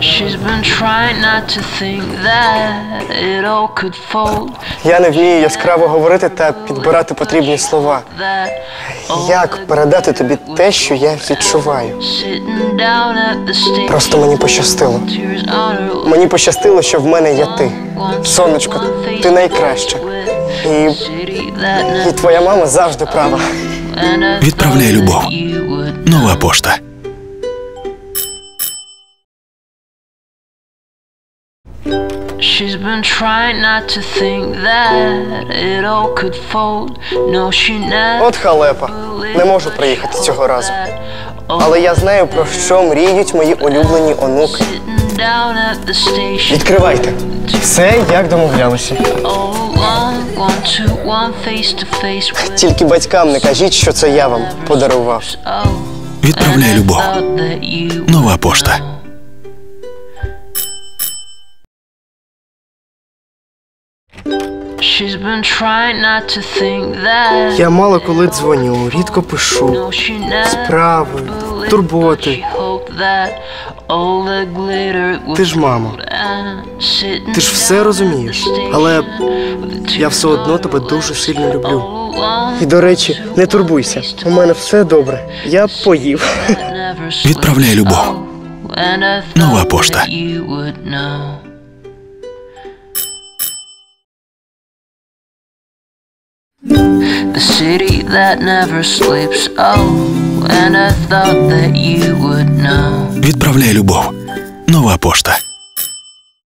She's been trying not to think that it all could fold. Я не вмію яскраво говорити та підбирати потрібні слова. Як передати тобі те, що я відчуваю? Просто мені пощастило. Мені пощастило, що в мене є ти. Сонечко, ти найкраща. І, і твоя мама завжди права. Відправляй любов. Нова пошта. She's been trying not to think that it all could fold. No, she never От халепа. Не можу приїхати цього разу. Але я знаю, про що мріють мої улюблені онуки. Відкривайте. Все, як домовлялися. Тільки батькам не кажіть, що це я вам подарував. Відправляй любов. Нова пошта. Я мало коли дзвоню, рідко пишу. Справи, турботи. Ти ж мама. Ти ж все розумієш, але я все одно тебе дуже сильно люблю. І до речі, не турбуйся, у мене все добре. Я поїв. Відправляй любов. Нова пошта. The city that never sleeps, oh, and I thought that you would know. Відправляй любов. Нова пошта.